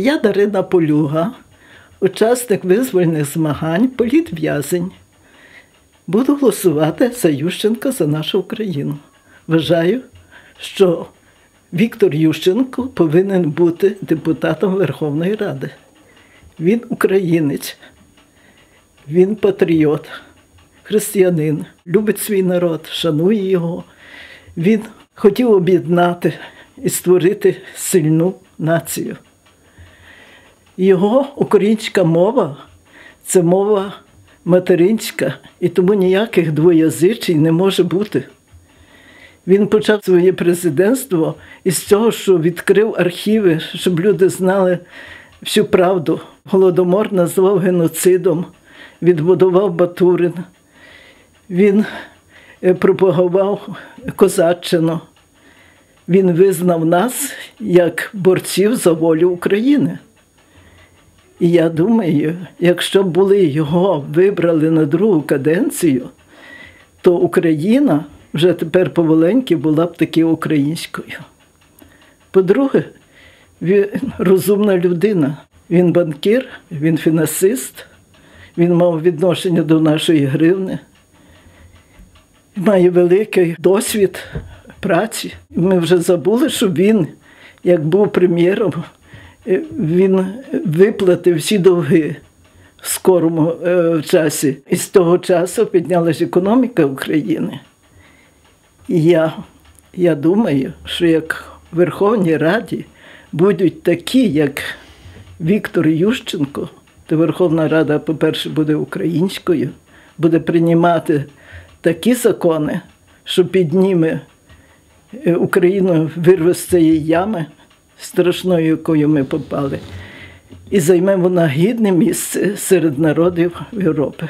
Я Дарина Полюга, учасник визвольних змагань, політв'язень. Буду голосувати за Ющенка за нашу Україну. Вважаю, що Віктор Ющенко повинен бути депутатом Верховної Ради. Він українець, він патріот, християнин, любить свій народ, шанує його. Він хотів об'єднати і створити сильну націю. Його українська мова це мова материнська, і тому ніяких двоязичій не може бути. Він почав своє президентство із цього, що відкрив архіви, щоб люди знали всю правду. Голодомор назвав геноцидом, відбудував Батурин. Він е, пропагував козаччину. Він визнав нас як борців за волю України. І я думаю, якщо б були його вибрали на другу каденцію, то Україна вже тепер поволеньки була б таки українською. По-друге, він розумна людина. Він банкір, він фінансист, він мав відношення до нашої гривни, має великий досвід праці. Ми вже забули, що він, як був прем'єром, він виплатив всі довги в скорому е, часі. І з того часу піднялася економіка України. І я, я думаю, що як в Верховній Раді будуть такі, як Віктор Ющенко, то Верховна Рада, по-перше, буде українською, буде приймати такі закони, що підніме е, Україну вирве з цієї ями страшної, якою ми попали, і займе вона гідне місце серед народів Європи.